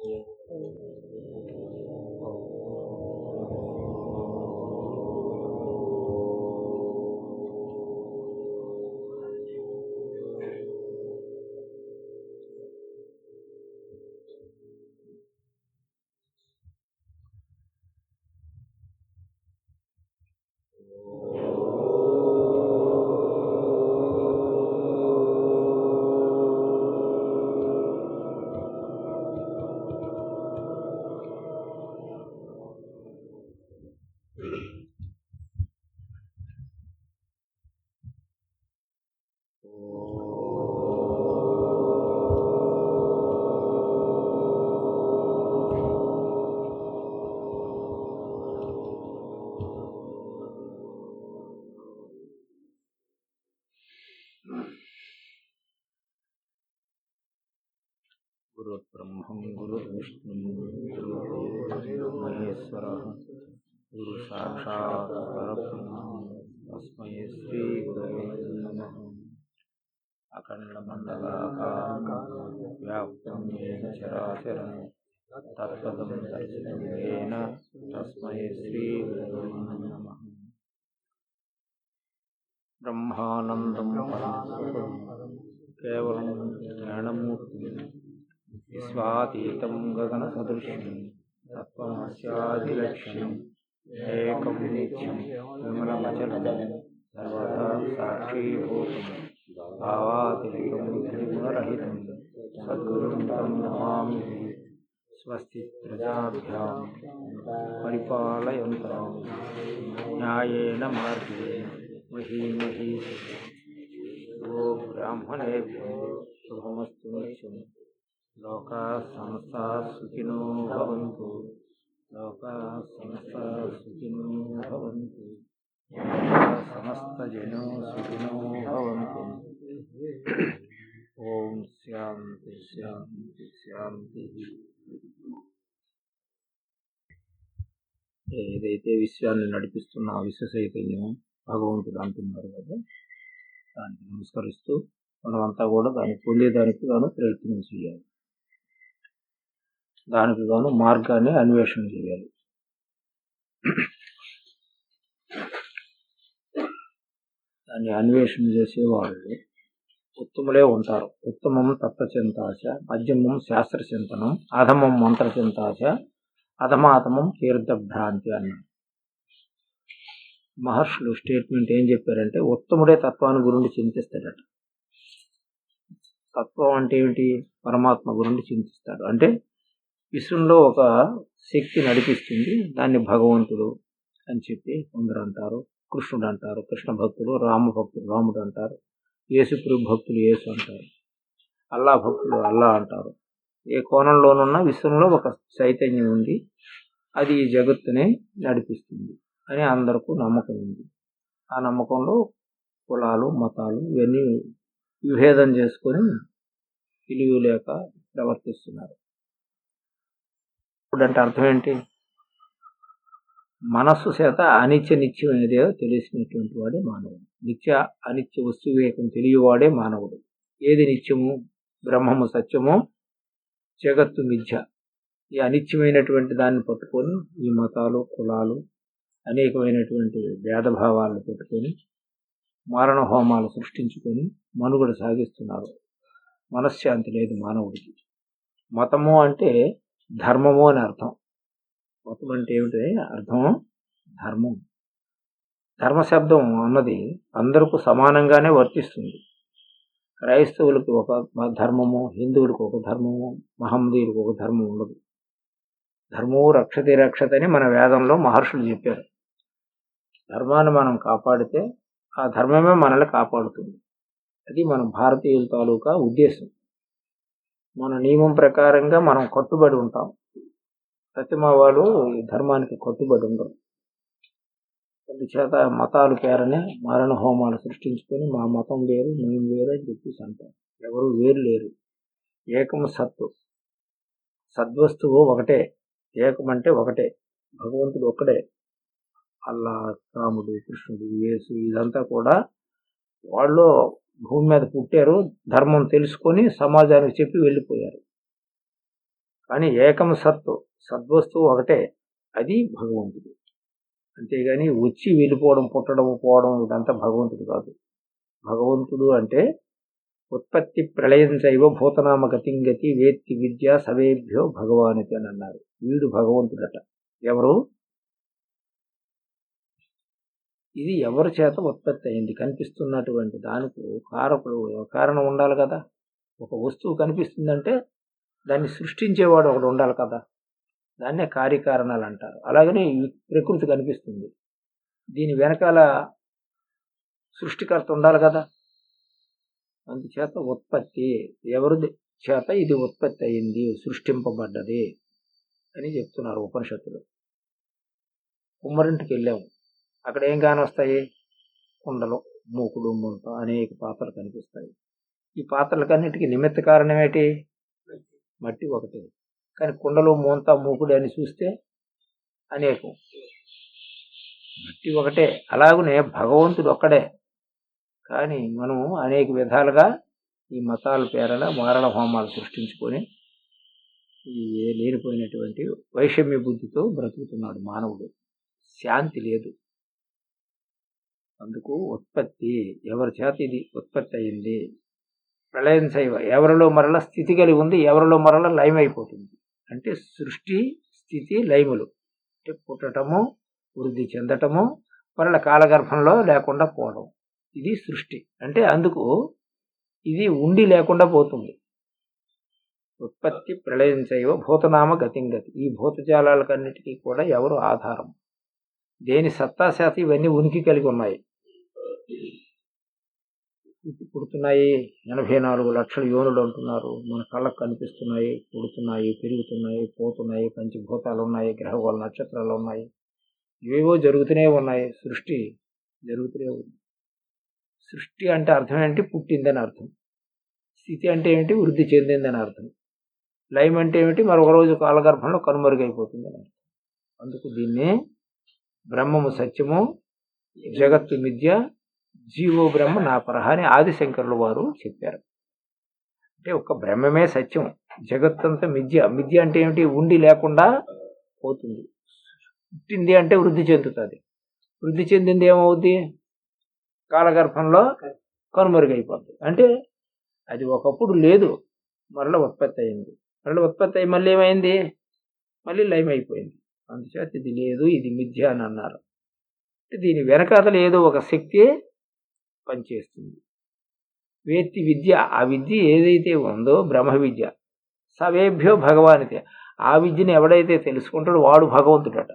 ừ. गुरुर्ब्रह्मं गुरुर्विष्णुं गुरुर्देवो महेश्वरः गुरुसाक्षात् परब्रह्म तस्मै श्रीगुरवे नमः अखण्डमण्डलाकारं व्याप्तं येन चराचरं तत्पदं दर्शितं येन तस्मै श्रीगुरवे नमः ब्रह्मानन्दं परमसुखं केवलं ज्ञानमूर्तिं विश्वातीतं गगनसदृशं तत्त्वमस्यादिलक्षणम् एकं नित्यं विमलमचलं सर्वदा साक्षीभूतं भावातिरिक्तं त्रिगुणरहितं सद्गुरुं तं नमामि स्वस्ति प्रजाभ्यां परिपालयन्तां न्यायेन मार्गेण महीमही। ब्राह्मणेभ्यो, शुभमस्तु नित्यं లోకా సంస్థ సుఖినో భవంతు. లోకా సంస్థ సుఖినో భవంతు. సమస్త జనో సుఖినో భవంతు. ఓం శాంతి శాంతి శాంతి. ఏదైతే విశ్వాన్ని నడిపిస్తున్న ఆ విశ్వచైతన్యం భగవంతుడు అంటున్నారు కదా దానికి నమస్కరిస్తూ మనమంతా కూడా దాన్ని పొందేదానికి గాను ప్రయత్నం చేయాలి. దానికి గాను మార్గాన్ని అన్వేషణ చేయాలి. దాన్ని అన్వేషణ చేసేవాళ్ళు ఉత్తములే ఉంటారు. ఉత్తమం తత్వచింతాశ మధ్యమం శాస్త్ర చింతనం అధమం మంత్ర చింతాశ అధమాతమం తీర్థభ్రాంతి అన్నారు మహర్షులు స్టేట్మెంట్ ఏం చెప్పారంటే ఉత్తముడే తత్వాన్ని గురించి చింతిస్తాడట. తత్వం అంటే ఏమిటి? పరమాత్మ గురించి చింతిస్తాడు. అంటే విశ్వంలో ఒక శక్తి నడిపిస్తుంది. దాన్ని భగవంతుడు అని చెప్పి కొందరు అంటారు కృష్ణుడు అంటారు కృష్ణ భక్తులు రామ భక్తులు రాముడు అంటారు యేసుప్రి భక్తులు యేసు అంటారు అల్లా భక్తులు అల్లా అంటారు. ఏ కోణంలోనున్న విశ్వంలో ఒక చైతన్యం ఉంది. అది ఈ జగత్తుని నడిపిస్తుంది అని అందరికీ నమ్మకం ఉంది. ఆ నమ్మకంలో కులాలు మతాలు ఇవన్నీ విభేదం చేసుకొని విలువ లేక ప్రవర్తిస్తున్నారు. ఇప్పుడు అంటే అర్థం ఏంటి? మనస్సు చేత అనిత్య నిత్యం అనేదే తెలిసినటువంటి వాడే మానవుడు. నిత్య అనిత్య వస్తు వివేకం తెలియవాడే మానవుడు. ఏది నిత్యము? బ్రహ్మము సత్యము జగత్తు మిథ్య. ఈ అనిత్యమైనటువంటి దాన్ని పట్టుకొని ఈ మతాలు కులాలు అనేకమైనటువంటి భేదభావాలను పెట్టుకొని మారణ హోమాలు సృష్టించుకొని మనుగడ సాగిస్తున్నారు. మనశ్శాంతి లేదు మానవుడికి. మతము అంటే ధర్మము అని అర్థం. మొత్తం అంటే ఏమిటి? అర్థం ధర్మం. ధర్మశబ్దం అన్నది అందరికీ సమానంగానే వర్తిస్తుంది. క్రైస్తవులకు ఒక ధర్మము హిందువులకు ఒక ధర్మము మహమ్మదీయులకు ఒక ధర్మం ఉండదు. ధర్మము రక్షతి రక్షత అని మన వేదంలో మహర్షులు చెప్పారు. ధర్మాన్ని మనం కాపాడితే ఆ ధర్మమే మనల్ని కాపాడుతుంది. అది మన భారతీయుల తాలూకా ఉద్దేశం. మన నియమం ప్రకారంగా మనం కట్టుబడి ఉంటాం. ప్రతిమ వాళ్ళు ఈ ధర్మానికి కట్టుబడి ఉండరు. అందుచేత మతాలు పేరనే మరణ హోమాలు సృష్టించుకొని మా మతం వేరు మేము వేరు అని చెప్పేసి అంటారు. ఎవరు వేరు లేరు. ఏకం సత్తు. సద్వస్తువు ఒకటే. ఏకం అంటే ఒకటే. భగవంతుడు ఒక్కడే. అల్లా రాముడు కృష్ణుడు యేసు ఇదంతా కూడా వాళ్ళు భూమి మీద పుట్టారు ధర్మం తెలుసుకొని సమాజానికి చెప్పి వెళ్ళిపోయారు. కానీ ఏకం సత్తు సద్వస్తువు ఒకటే అది భగవంతుడు. అంతేగాని వచ్చి వెళ్ళిపోవడం పుట్టడం పోవడం ఇదంతా భగవంతుడు కాదు. భగవంతుడు అంటే ఉత్పత్తి ప్రళయం చైవ భూతనామ వేత్తి విద్య సవేభ్యో భగవానితి అని అన్నారు. వీడు భగవంతుడట. ఎవరు? ఇది ఎవరి చేత ఉత్పత్తి అయింది? కనిపిస్తున్నటువంటి దానికి కారకుడు కారణం ఉండాలి కదా. ఒక వస్తువు కనిపిస్తుందంటే దాన్ని సృష్టించేవాడు ఒకడు ఉండాలి కదా. దాన్నే కార్యకారణాలు అంటారు. అలాగనే ఈ ప్రకృతి కనిపిస్తుంది. దీని వెనకాల సృష్టికర్త ఉండాలి కదా. అందుచేత ఉత్పత్తి ఎవరి చేత ఇది ఉత్పత్తి అయింది సృష్టింపబడ్డది అని చెప్తున్నారు ఉపనిషత్తులు. కుమ్మరింటికి వెళ్ళాము. అక్కడ ఏం కానొస్తాయి కుండలు మూకుడు ముంత అనేక పాత్రలు కనిపిస్తాయి. ఈ పాత్రలకన్నిటికీ నిమిత్త కారణం ఏంటి మట్టి ఒకటే. కానీ కుండలు మూంత మూకుడు అని చూస్తే అనేకం. మట్టి ఒకటే. అలాగనే భగవంతుడు ఒక్కడే. కానీ మనము అనేక విధాలుగా ఈ మతాల పేరన మారణ హోమాలు సృష్టించుకొని ఈ లేనిపోయినటువంటి వైషమ్య బుద్ధితో బ్రతుకుతున్నాడు మానవుడు. శాంతి లేదు. అందుకు ఉత్పత్తి ఎవరి చేత ఇది ఉత్పత్తి అయింది. ప్రళయం శైవ ఎవరిలో మరల స్థితి కలిగి ఉంది ఎవరిలో మరల లయమైపోతుంది. అయిపోతుంది అంటే సృష్టి స్థితి లయములు. అంటే పుట్టటము వృద్ధి చెందటము మరల కాలగర్భంలో లేకుండా పోవడం. ఇది సృష్టి. అంటే అందుకు ఇది ఉండి లేకుండా పోతుంది. ఉత్పత్తి ప్రళయం చేయవ భూతనామ గతింగతి ఈ భూతజాలాలకన్నిటికీ కూడా ఎవరు ఆధారం? దేని సత్తాశాత ఇవన్నీ ఉనికి కలిగి ఉన్నాయి. పుడుతున్నాయి. ఎనభై నాలుగు లక్షల యోనులు అంటున్నారు. మన కళ్ళకు కనిపిస్తున్నాయి పుడుతున్నాయి పెరుగుతున్నాయి పోతున్నాయి పంచభూతాలు ఉన్నాయి గ్రహవాల నక్షత్రాలు ఉన్నాయి. ఏవో జరుగుతూనే ఉన్నాయి. సృష్టి జరుగుతూనే ఉంది. సృష్టి అంటే అర్థం ఏంటి? పుట్టిందని అర్థం. స్థితి అంటే ఏమిటి? వృద్ధి చెందిందని అర్థం. లయం అంటే ఏమిటి? మరొక రోజు కాలగర్భంలో కనుమరుగైపోతుందని అర్థం. అందుకు దీన్ని బ్రహ్మము సత్యము జగత్తు మిథ్య జీవో బ్రహ్మ నా పరహ అని ఆదిశంకరులు వారు చెప్పారు. అంటే ఒక బ్రహ్మమే సత్యం. జగత్తంతా మిథ్య. మిథ్య అంటే ఏమిటి? ఉండి లేకుండా పోతుంది. పుట్టింది అంటే వృద్ధి చెందుతుంది. వృద్ధి చెందింది ఏమవుద్ది? కాలగర్భంలో కనుమరుగైపోతుంది అంటే అది ఒకప్పుడు లేదు. మరల ఉత్పత్తి అయింది. మరల ఉత్పత్తి అయ్యి మళ్ళీ ఏమైంది? మళ్ళీ లయం అయిపోయింది. అందుచేత ఇది లేదు ఇది మిథ్య అని అన్నారు. దీని వెనకాతలు ఏదో ఒక శక్తి పనిచేస్తుంది. వేత్తి విద్య ఆ విద్య ఏదైతే ఉందో బ్రహ్మ విద్య సవేభ్యో భగవానితే ఆ విద్యను ఎవడైతే తెలుసుకుంటాడో వాడు భగవంతుడట.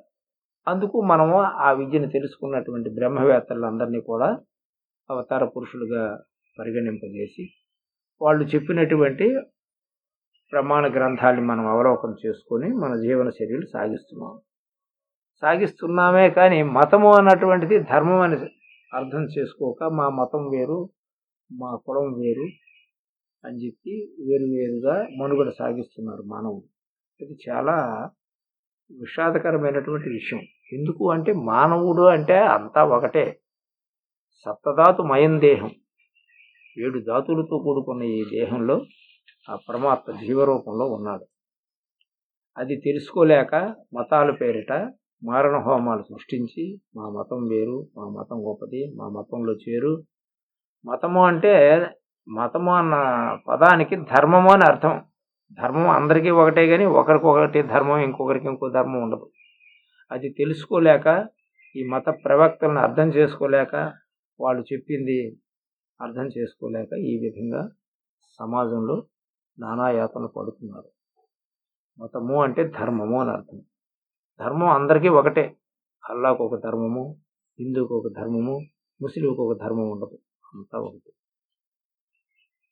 అందుకు మనము ఆ విద్యను తెలుసుకున్నటువంటి బ్రహ్మవేత్తలందరినీ కూడా అవతార పురుషులుగా పరిగణింపజేసి వాళ్ళు చెప్పినటువంటి ప్రమాణ గ్రంథాన్ని మనం అవలోకనం చేసుకొని మన జీవన చర్యలు సాగిస్తున్నాము. సాగిస్తున్నామే కానీ మతము అన్నటువంటిది ధర్మం అని అర్థం చేసుకోక మా మతం వేరు మా కులం వేరు అని చెప్పి వేరు వేరుగా మనుగడ సాగిస్తున్నారు మానవుడు ఇది చాలా విషాదకరమైనటువంటి విషయం. ఎందుకు అంటే మానవుడు అంటే అంతా ఒకటే. సప్తధాతు మయం దేహం. ఏడు ధాతులతో కూడుకున్న ఈ దేహంలో ఆ పరమాత్మ జీవరూపంలో ఉన్నాడు. అది తెలుసుకోలేక మతాల పేరిట మారణ హోమాలు సృష్టించి మా మతం వేరు మా మతం గొప్పది మా మతంలో చేరు. మతము అంటే మతము అన్న పదానికి ధర్మము అని అర్థం. ధర్మం అందరికీ ఒకటే కానీ ఒకరికొకటి ధర్మం ఇంకొకరికి ఇంకో ధర్మం ఉండదు. అది తెలుసుకోలేక ఈ మత ప్రవక్తలను అర్థం చేసుకోలేక వాళ్ళు చెప్పింది అర్థం చేసుకోలేక ఈ విధంగా సమాజంలో నానాయాతలు పడుతున్నారు. మతము అంటే ధర్మము అని అర్థం. ధర్మం అందరికీ ఒకటే. అల్లాకు ఒక ధర్మము హిందువుకు ఒక ధర్మము ముస్లింకు ఒక ధర్మం ఉండదు. అంతా ఒకటి.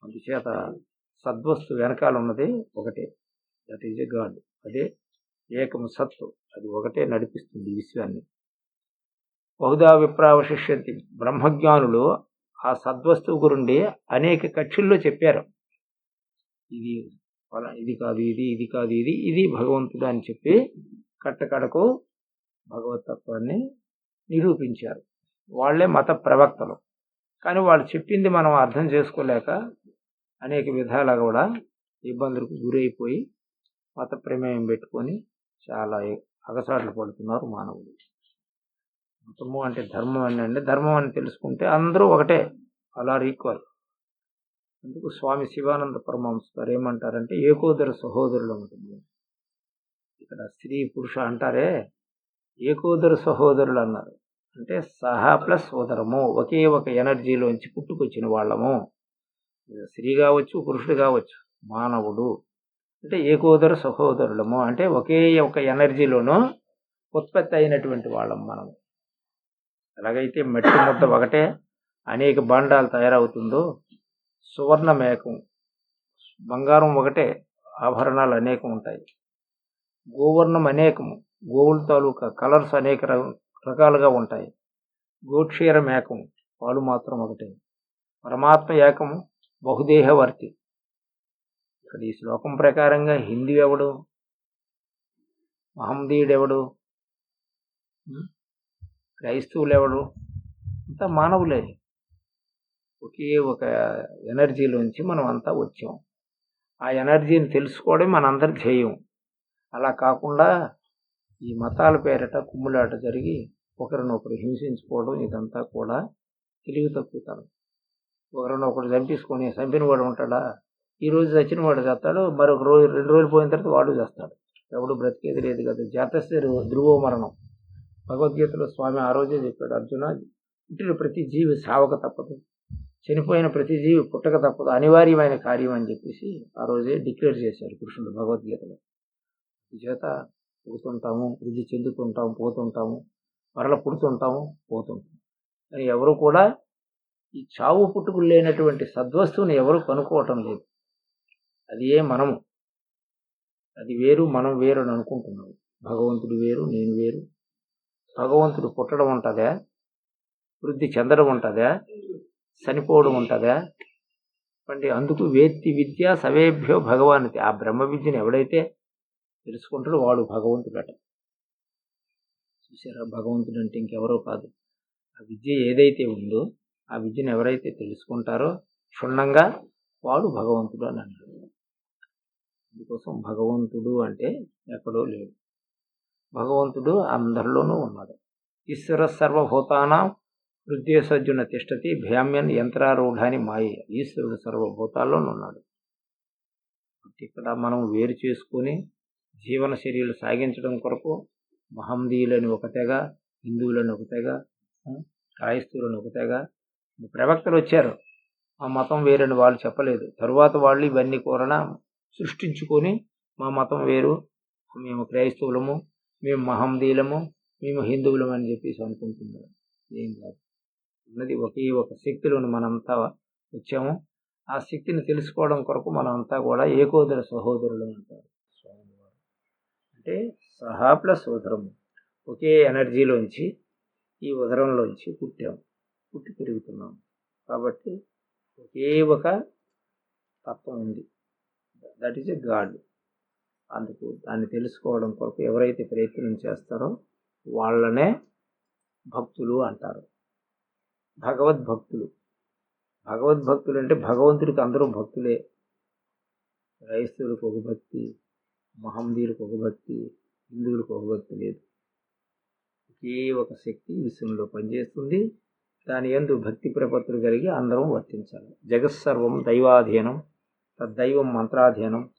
అందుచేత సద్వస్తు వెనకాల ఉన్నది ఒకటే. That is a god. అదే ఏకము సత్తు. అది ఒకటే నడిపిస్తుంది విశ్వాన్ని. బహుదా విప్రావశిష్యంతి. బ్రహ్మజ్ఞానులు ఆ సద్వస్తువు గురుండి అనేక కక్షుల్లో చెప్పారు. ఇది ఇది కాదు ఇది ఇది కాదు ఇది ఇది భగవంతుడు అని చెప్పి కట్టకడకు భగవతత్వాన్ని నిరూపించారు. వాళ్ళే మత ప్రవక్తలు. కానీ వాళ్ళు చెప్పింది మనం అర్థం చేసుకోలేక అనేక విధాలుగా కూడా ఇబ్బందులకు గురైపోయి మత ప్రమేయం పెట్టుకొని చాలా అగసాట్లు పడుతున్నారు మానవులు. మతము అంటే ధర్మం అని అంటే ధర్మం అని తెలుసుకుంటే అందరూ ఒకటే అలా ఈక్వల్ అందుకు స్వామి శివానంద పరమహంస గారు ఏమంటారంటే ఏకోదర సహోదరులు ఉంటుంది ఇక్కడ స్త్రీ పురుష అంటారే ఏకోదర సహోదరులు అన్నారు. అంటే సహా ప్లస్ ఉదరము ఒకే ఒక ఎనర్జీలోంచి పుట్టుకొచ్చిన వాళ్ళము. స్త్రీ కావచ్చు పురుషుడు కావచ్చు మానవుడు. అంటే ఏకోదర సహోదరులము అంటే ఒకే ఒక ఎనర్జీలోనూ ఉత్పత్తి అయినటువంటి వాళ్ళం మనం ఎలాగైతే మెట్టు ముద్ద ఒకటే అనేక బాండాలు తయారవుతుందో సువర్ణమేకం బంగారం ఒకటే ఆభరణాలు అనేకం ఉంటాయి. గోవర్ణం అనేకము గోవుల తాలూకా కలర్స్ అనేక రకాలుగా ఉంటాయి. గోక్షీరం ఏకం పాలు మాత్రం ఒకటే. పరమాత్మ ఏకము బహుదేహవర్తి. ఇక్కడ ఈ శ్లోకం ప్రకారంగా హిందీ ఎవడు? మహమ్మదీయుడెవడు క్రైస్తవులు ఎవడు అంతా మానవులే. ఒకే ఒక ఎనర్జీలోంచి మనం అంతా వచ్చాం. ఆ ఎనర్జీని తెలుసుకోవడం మనందరి ధ్యేయం. అలా కాకుండా ఈ మతాల పేరిట కుమ్ములాట జరిగి ఒకరినొకరు హింసించుకోవడం ఇదంతా కూడా తెలివి తక్కువతనం. ఒకరినొకరు చంపేసుకొని చంపిన వాడు ఉంటాడా? ఈ రోజు చచ్చిన వాడు చేస్తాడు మరొక రోజు రెండు రోజులు పోయిన తర్వాత వాడు చేస్తాడు. ఎవడు బ్రతికేది లేదు కదా. జాతస్య ధ్రువ మరణం భగవద్గీతలో స్వామి ఆ రోజే చెప్పాడు అర్జున పుట్టిన ప్రతి జీవి సావక తప్పదు. చనిపోయిన ప్రతి జీవి పుట్టక తప్పదు. అనివార్యమైన కార్యం అని చెప్పేసి ఆ రోజే డిక్లేర్ చేశారు కృష్ణుడు భగవద్గీతలో. చేత పుడుతుంటాము వృద్ధి చెందుతుంటాము పోతుంటాము మరల పుడుతుంటాము పోతుంటాము. కానీ ఎవరు కూడా ఈ చావు పుట్టుకులు లేనటువంటి సద్వస్తువుని ఎవరు కనుక్కోవటం లేదు. అది ఏ మనము. అది వేరు మనం వేరు అని అనుకుంటున్నాము భగవంతుడు వేరు నేను వేరు. భగవంతుడు పుట్టడం ఉంటుందా? వృద్ధి చెందడం ఉంటుందా? చనిపోవడం ఉంటుందా? అంటే అందుకు వేత్తి విద్య సవేభ్యో భగవానికి ఆ బ్రహ్మ విద్యను ఎవడైతే తెలుసుకుంటాడు వాడు భగవంతుడట. చూసారా భగవంతుడు అంటే ఇంకెవరో కాదు. ఆ విద్య ఏదైతే ఉందో ఆ విద్యను ఎవరైతే తెలుసుకుంటారో క్షుణ్ణంగా వాడు భగవంతుడు అని అన్నాడు. అందుకోసం భగవంతుడు అంటే ఎక్కడో లేడు. భగవంతుడు అందరిలోనూ ఉన్నాడు. ఈశ్వర సర్వభూతానాం హృదయసజ్జున తిష్టతి భ్యామ్యన్ యంత్రారూఢాని మాయ. ఈశ్వరుడు సర్వభూతాల్లోనూ ఉన్నాడు. ఇక్కడ మనం వేరు చేసుకొని జీవన చర్యలు సాగించడం కొరకు మహమ్మదీయులని ఒక తెగ హిందువులని ఒక తెగ ఆ, ఒక తెగ ప్రవక్తలు వచ్చారు. మా మతం వేరని వాళ్ళు చెప్పలేదు. తరువాత వాళ్ళు ఇవన్నీ కూరన సృష్టించుకొని మా మతం వేరు. మేము క్రైస్తవులము మేము మహమ్మదీయులము మేము హిందువులం అని చెప్పేసి అనుకుంటున్నారు. ఏం కాదు. ఉన్నది ఒకే ఒక శక్తిలోని మనంతా వచ్చాము. ఆ శక్తిని తెలుసుకోవడం కొరకు మనమంతా కూడా ఏకోదర సహోదరులు అంటారు అంటే సహా ప్లస్ ఉదరము ఒకే ఎనర్జీలోంచి ఈ ఉదరంలోంచి పుట్టాము పుట్టి పెరుగుతున్నాం. కాబట్టి ఒకే ఒక తత్వం ఉంది. దట్ ఈస్ ఎ గాడ్ అందుకు దాన్ని తెలుసుకోవడం కొరకు ఎవరైతే ప్రయత్నం చేస్తారో వాళ్ళనే భక్తులు అంటారు. భగవద్భక్తులు. భగవద్భక్తులు అంటే భగవంతుడికి అందరూ భక్తులే. క్రైస్తవులకు ఒక భక్తి మహమ్మదీయులకు ఒక భక్తి హిందువులకు ఒక భక్తి లేదు. ఒకే ఒక శక్తి విశ్వంలో పనిచేస్తుంది. దాని ఎందు భక్తి ప్రపత్తులు కలిగి అందరం వర్తించాలి. జగత్సర్వం దైవాధీనం తద్దైవం మంత్రాధీనం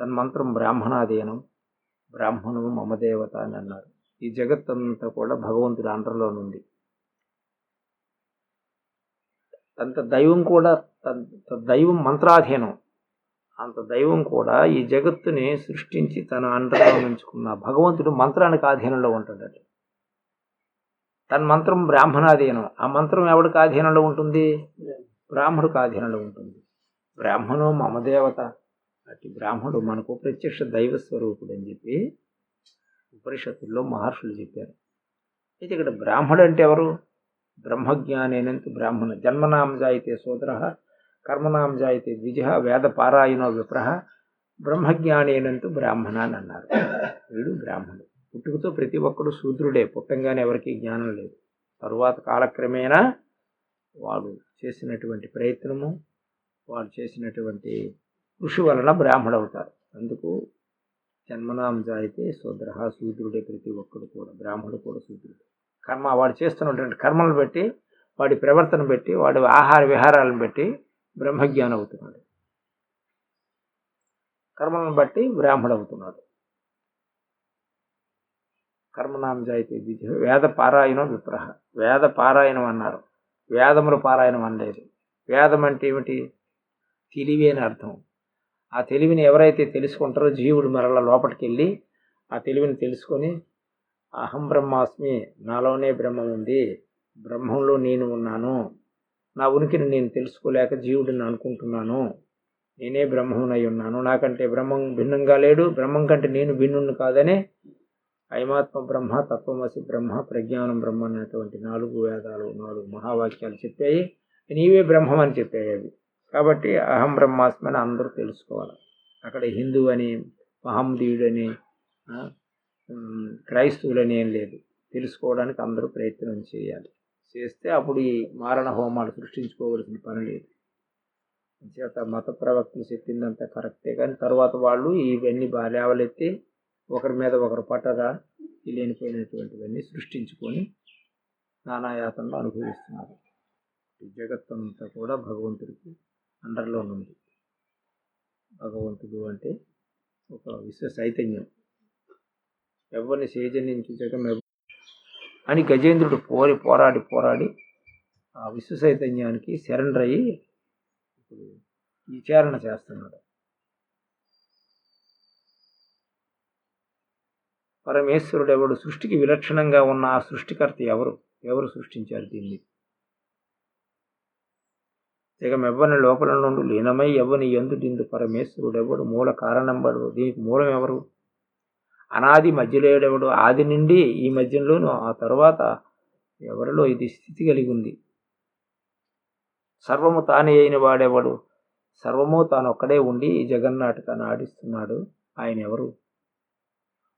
తన్మంత్రం బ్రాహ్మణాధీనం. బ్రాహ్మణము మమదేవత అని అన్నారు. ఈ జగత్తంతా కూడా భగవంతుడి అండర్లోనుంది అంత దైవం కూడా తన్- తద్ దైవం మంత్రాధీనం. అంత దైవం కూడా ఈ జగత్తుని సృష్టించి తన అండర్లో ఉంచుకున్న భగవంతుడు మంత్రానికి ఆధీనంలో ఉంటాడట. తన మంత్రం బ్రాహ్మణాధీనం. ఆ మంత్రం ఎవరికి ఆధీనంలో ఉంటుంది? బ్రాహ్మడికి ఆధీనంలో ఉంటుంది. బ్రాహ్మణు మమ దేవత. అటు బ్రాహ్మణుడు మనకు ప్రత్యక్ష దైవ స్వరూపుడు అని చెప్పి ఉపనిషత్తుల్లో మహర్షులు చెప్పారు. అయితే ఇక్కడ బ్రాహ్మడు అంటే ఎవరు? బ్రహ్మజ్ఞానేనంత బ్రాహ్మణ. జన్మనాం జాయితే సోదర కర్మనాం జాయితే ద్విజ వేద పారాయణో విప్రహ బ్రహ్మజ్ఞానేనంతు బ్రాహ్మణ అని అన్నారు. వీడు బ్రాహ్మణుడు. పుట్టుకతో ప్రతి ఒక్కడు శూద్రుడే పుట్టంగానే ఎవరికి జ్ఞానం లేదు. తరువాత కాలక్రమేణా వాడు చేసినటువంటి ప్రయత్నము వాడు చేసినటువంటి కృషి వలన బ్రాహ్మణు అవుతారు అందుకు జన్మనాం జాయితే శూద్ర శూద్రుడే ప్రతి ఒక్కడు కూడా బ్రాహ్మడు కూడా శూద్రుడు. కర్మ వాడు చేస్తున్నటువంటి కర్మలను బట్టి వాడి ప్రవర్తన బట్టి వాడి ఆహార విహారాలను బట్టి బ్రహ్మజ్ఞానం అవుతున్నాడు కర్మలను బట్టి బ్రాహ్మడు అవుతున్నాడు కర్మనాం ద్విజ వేద పారాయణం విప్రహ. వేద పారాయణం అన్నారు. వేదములు పారాయణం అనలేదు. వేదం అంటే ఏమిటి? తెలివి అని అర్థం. ఆ తెలివిని ఎవరైతే తెలుసుకుంటారో జీవుడు మరల లోపలికి వెళ్ళి ఆ తెలివిని తెలుసుకొని అహం బ్రహ్మాస్మి నాలోనే బ్రహ్మం ఉంది బ్రహ్మంలో నేను ఉన్నాను. నా ఉనికిని నేను తెలుసుకోలేక జీవుడిని అనుకుంటున్నాను. నేనే బ్రహ్మమునై ఉన్నాను. నాకంటే బ్రహ్మం భిన్నంగా లేడు. బ్రహ్మం కంటే నేను భిన్నుని కాదనే అయమాత్మ బ్రహ్మ తత్వమసి బ్రహ్మ ప్రజ్ఞానం బ్రహ్మ అనేటువంటి నాలుగు వేదాలు నాలుగు మహావాక్యాలు చెప్పాయి. నీవే బ్రహ్మం అని చెప్పాయి అవి. కాబట్టి అహం బ్రహ్మాస్మి అని అందరూ తెలుసుకోవాలి. అక్కడ హిందూ అని మహమ్మదీయుడు అని క్రైస్తవులని ఏం లేదు. తెలుసుకోవడానికి అందరూ ప్రయత్నం చేయాలి. చేస్తే అప్పుడు ఈ మారణ హోమాలు సృష్టించుకోవలసిన పని లేదు. చేత మత ప్రవక్తలు చెప్పిందంతా కరెక్టే కానీ తర్వాత వాళ్ళు ఇవన్నీ బాగా లేవలెత్తి ఒకరి మీద ఒకరు పట్టగా లేనిపోయినటువంటివన్నీ సృష్టించుకొని నానాయాతంలో అనుభవిస్తున్నారు. జగత్తంతా కూడా భగవంతుడికి అండర్లో ఉంది. భగవంతుడు అంటే ఒక విశ్వ చైతన్యం. ఎవరిని సేజనించు జగం అని గజేంద్రుడు పోరి పోరాడి పోరాడి ఆ విశ్వ చైతన్యానికి సరెండర్ అయ్యి ఇప్పుడు విచారణ చేస్తున్నాడు. పరమేశ్వరుడు ఎవడు? సృష్టికి విలక్షణంగా ఉన్న ఆ సృష్టికర్త ఎవరు? ఎవరు సృష్టించారు దీన్ని? తెగమెవ్వని లోపల నుండి లీనమై ఎవ్వని ఎందుడిందు పరమేశ్వరుడు ఎవడు? మూల కారణం దీనికి మూలం ఎవరు? అనాది మధ్యలేడెవడు ఆది నుండి ఈ మధ్యలోను ఆ తర్వాత ఎవరిలో ఇది స్థితి కలిగి ఉంది? సర్వము తానే అయిన వాడెవడు? సర్వము తాను ఒక్కడే ఉండి ఈ జగన్నాటకాన్ని ఆడిస్తున్నాడు ఆయన ఎవరు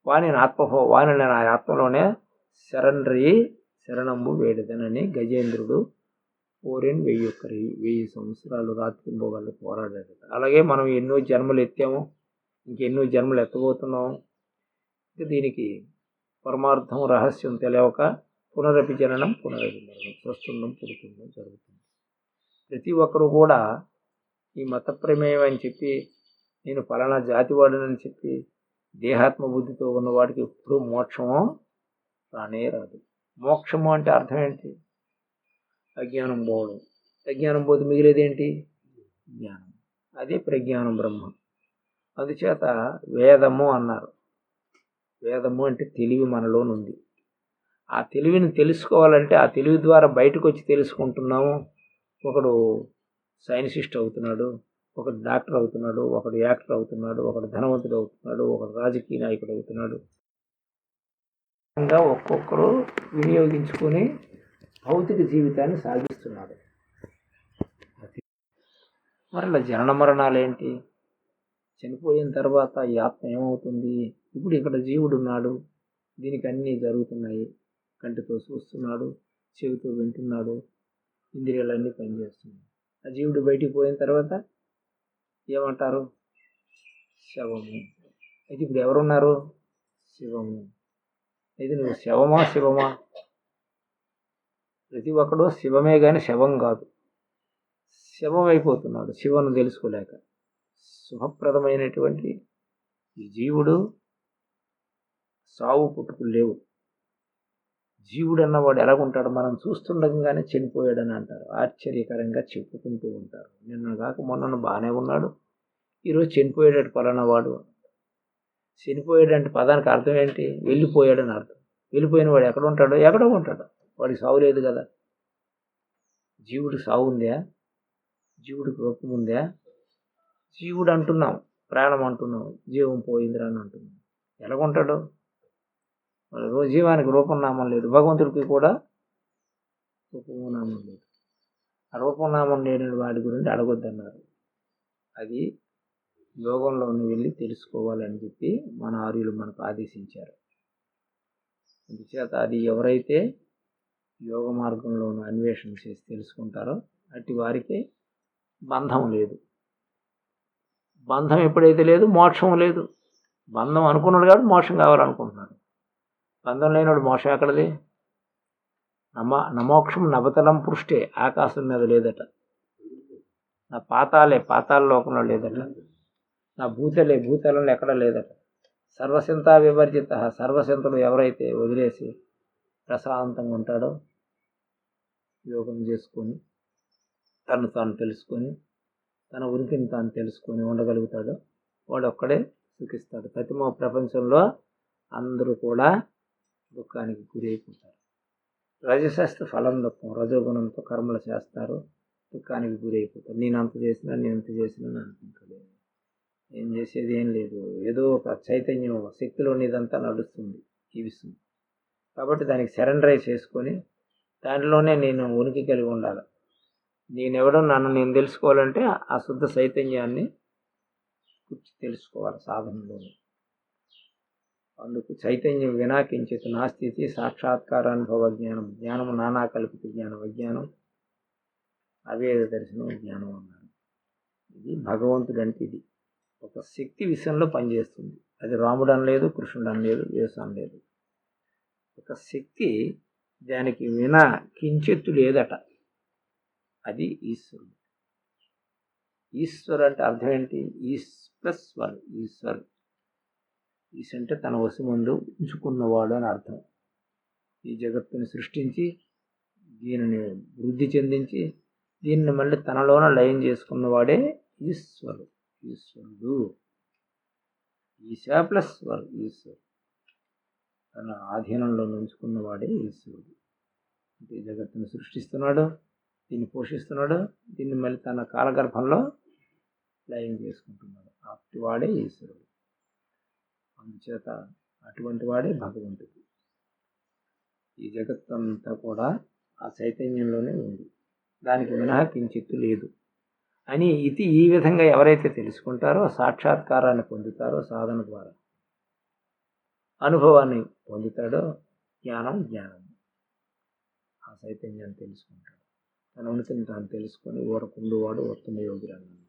వాని ఆత్మహో వాని నా ఆత్మలోనే శరణ్రి శరణంబు వేడదనని గజేంద్రుడు ఓరెన్ వెయ్యి ఒక్కరి వెయ్యి సంవత్సరాలు రాత్రి పోగళ్ళు పోరాడాడు అలాగే మనం ఎన్నో జన్మలు ఎత్తాము ఇంకెన్నో జన్మలు ఎత్తబోతున్నాం దీనికి పరమార్థం రహస్యం తెలియక పునరపి జననం పునరపి మరణం పుడుతుండం జరుగుతుంది. ప్రతి ఒక్కరు కూడా ఈ మత ప్రమేయం అని చెప్పి నేను ఫలానా జాతివాడినని చెప్పి దేహాత్మ బుద్ధితో ఉన్నవాడికి ఎప్పుడూ మోక్షమో రానే రాదు. మోక్షము అంటే అర్థం ఏంటి? అజ్ఞానం పోవడం. అజ్ఞానం పోతే మిగిలేదేంటి? జ్ఞానం. అదే ప్రజ్ఞానం బ్రహ్మ. అందుచేత వేదము అన్నారు. వేదము అంటే తెలివి మనలోనుంది. ఆ తెలివిని తెలుసుకోవాలంటే ఆ తెలివి ద్వారా బయటకు వచ్చి తెలుసుకుంటున్నాము. ఒకడు సైన్సిస్ట్ అవుతున్నాడు ఒకడు డాక్టర్ అవుతున్నాడు ఒకడు యాక్టర్ అవుతున్నాడు ఒకడు ధనవంతుడు అవుతున్నాడు ఒకడు రాజకీయ నాయకుడు అవుతున్నాడు. ఇంకా ఒక్కొక్కరు వినియోగించుకొని భౌతిక జీవితాన్ని సాగిస్తున్నాడు. మరలా జనన మరణాలు ఏంటి చనిపోయిన తర్వాత ఈ ఆత్మ ఏమవుతుంది? ఇప్పుడు ఇక్కడ జీవుడు ఉన్నాడు దీనికి అన్నీ జరుగుతున్నాయి. కంటితో చూస్తున్నాడు. చెవితో వింటున్నాడు. ఇంద్రియాలన్నీ పనిచేస్తున్నాయి. ఆ జీవుడు బయటికి పోయిన తర్వాత ఏమంటారు? శవము. అయితే ఇప్పుడు ఎవరున్నారు? శివము. అయితే నువ్వు శవమా శివమా? ప్రతి ఒక్కడు శివమే కానీ శవం కాదు. శవం అయిపోతున్నాడు శివను తెలుసుకోలేక. శుభప్రదమైనటువంటి ఈ జీవుడు సావు పుట్టుకులు లేవు. జీవుడు అన్నవాడు ఎలాగుంటాడు మనం చూస్తుండగానే చనిపోయాడని అంటారు. ఆశ్చర్యకరంగా చెప్పుకుంటూ ఉంటారు. నిన్న కాక మొన్న బాగానే ఉన్నాడు. ఈరోజు చనిపోయాడు పలానా వాడు. చనిపోయాడంటే పదానికి అర్థం ఏంటి? వెళ్ళిపోయాడని అర్థం. వెళ్ళిపోయిన వాడు ఎక్కడ ఉంటాడో? ఎక్కడో ఉంటాడు. వాడికి సావు లేదు కదా. జీవుడికి సావు ఉందా? జీవుడికి రూపం ఉందా? జీవుడు అంటున్నాం. ప్రాణం అంటున్నాం. జీవం పోయిందిరా అని అంటున్నాం. ఎలాగుంటాడు? జీవానికి రూపనామం లేదు. భగవంతుడికి కూడా రూపనామం లేదు. ఆ రూపనామం లేని వాడి గురించి అడగొద్దన్నారు. అది యోగంలోని వెళ్ళి తెలుసుకోవాలని చెప్పి మన ఆర్యులు మనకు ఆదేశించారు. అందుచేత అది ఎవరైతే యోగ మార్గంలోను అన్వేషణ చేసి తెలుసుకుంటారో అట్టి వారికి బంధం లేదు. బంధం ఎప్పుడైతే లేదు మోక్షం లేదు. బంధం అనుకున్నాడు కాబట్టి మోక్షం కావాలనుకుంటున్నాడు. బంధం లేనివాడు మోక్షం ఎక్కడది? నమ నమోక్షం నవతలం పృష్టే ఆకాశం మీద లేదట. నా పాతాలే పాతాల లోకంలో లేదట. నా భూతలే భూతలంలో ఎక్కడ లేదట. సర్వసింత వివర్జిత సర్వసింతలు ఎవరైతే వదిలేసి ప్రశాంతంగా ఉంటాడో యోగం చేసుకొని తను తాను తెలుసుకొని తన ఉనికిని తాను తెలుసుకొని ఉండగలుగుతాడో. వాడు ఒక్కడే సుఖిస్తాడు. ప్రతిమ ప్రపంచంలో అందరూ కూడా దుఃఖానికి గురైపోతారు రజశాస్త్ర ఫలం దుఃఖం రజోగుణంతో కర్మలు చేస్తారు దుఃఖానికి గురైపోతారు నేను అంత చేసినా నేను అంత చేసినా అని ఏం చేసేది ఏం లేదు. ఏదో ఒక చైతన్యం శక్తిలోని ఇదంతా నడుస్తుంది జీవిస్తుంది. కాబట్టి దానికి సరెండరైజ్ చేసుకొని దానిలోనే నేను ఉనికి కలిగి ఉండాలి. నేనెవడో నన్ను నేను తెలుసుకోవాలంటే ఆ శుద్ధ చైతన్యాన్ని గుర్చి తెలుసుకోవాలి సాధనలోనే. అందుకు చైతన్యం వినా కించిత్ నాస్థితి సాక్షాత్కార అనుభవ జ్ఞానం జ్ఞానం నానా కల్పిత జ్ఞానం అజ్ఞానం అవేద దర్శనం జ్ఞానం అన్నారు. ఇది భగవంతుడు అంటే ఇది. ఒక శక్తి విషయంలో పనిచేస్తుంది. అది రాముడు అనలేదు కృష్ణుడు అనలేదు యేసు అనలేదు ఒక శక్తి దానికి వినా కించెత్తు లేదట. అది ఈశ్వరుడు. ఈశ్వర్ అంటే అర్థం ఏంటి? ఈస్ ప్లస్ వన్ ఈశ్వర్. ఈశ్ అంటే తన వసు ముందు ఉంచుకున్నవాడు అని అర్థం. ఈ జగత్తుని సృష్టించి దీనిని వృద్ధి చెందించి దీన్ని మళ్ళీ తనలోన లయం చేసుకున్నవాడే ఈశ్వరుడు. ఈశ్వరుడు. ఈశా ప్లస్ వర్ ఈశ్వరుడు. తన ఆధీనంలో ఉంచుకున్నవాడే ఈశ్వరుడు. అంటే జగత్తును సృష్టిస్తున్నాడు దీన్ని పోషిస్తున్నాడు దీన్ని మళ్ళీ తన కాలగర్భంలో లయం చేసుకుంటున్నాడు. అట్టి వాడే ఈశ్వరుడు. అందుచేత అటువంటి వాడే భగవంతుడు. ఈ జగత్తంతా కూడా ఆ చైతన్యంలోనే ఉంది. దానికి మినహా కించిత్తు లేదు. అని ఇది ఈ విధంగా ఎవరైతే తెలుసుకుంటారో సాక్షాత్కారాన్ని పొందుతారో సాధన ద్వారా అనుభవాన్ని పొందుతాడో జ్ఞానం జ్ఞానం. ఆ చైతన్యాన్ని తెలుసుకుంటాడు. తన ఉనికిని తాను తెలుసుకొని ఊరకుండువాడు ఉత్తమ యోగి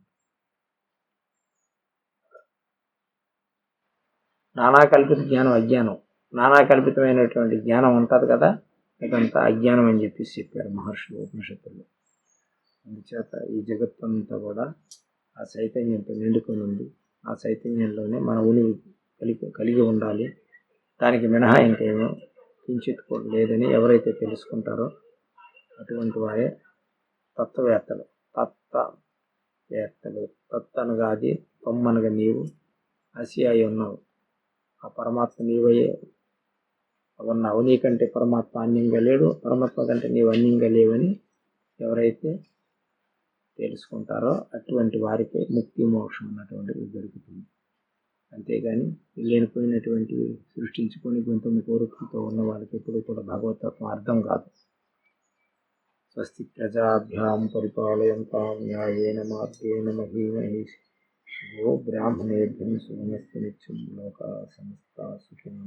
నానా కల్పిత జ్ఞానం అజ్ఞానం. నానా కల్పితమైనటువంటి జ్ఞానం ఉంటుంది కదా? ఇదంతా అజ్ఞానం అని చెప్పేసి చెప్పారు మహర్షులు ఉపనిషత్తుల్లో అందుచేత ఈ జగత్తంతా కూడా ఆ చైతన్యంతో నిండుకొని ఉంది. ఆ చైతన్యంలోనే మన ఉనికి కలిగి కలిగి ఉండాలి. దానికి మినహా ఇంకేమో కించిత్ కూడా లేదని ఎవరైతే తెలుసుకుంటారో అటువంటి వారే తత్వవేత్తలు. తత్వవేత్తలు. తత్ అనగా అది తొమ్మనగా నీవు అసి అయి ఉన్నావు. ఆ పరమాత్మ నీవయ్యే. ఉన్నావు నీకంటే పరమాత్మ అన్యంగా లేడు. పరమాత్మ కంటే నీవు అన్యంగా లేవని ఎవరైతే తెలుసుకుంటారో అటువంటి వారికి ముక్తి మోక్షం అన్నటువంటిది దొరుకుతుంది అంతేగాని లేనిపోయినటువంటి సృష్టించుకొని కొంతమంది కోరికలతో ఉన్న వాళ్ళకి ఎప్పుడూ కూడా భగవతత్వం అర్థం కాదు. స్వస్తి ప్రజాభ్యాం పరిపాలయంతాం న్యాయేన మార్గేణ మహీమహేషి గో బ్రాహ్మణేభ్యం సుమస్తు నిత్యం లోక సమస్త సుఖినో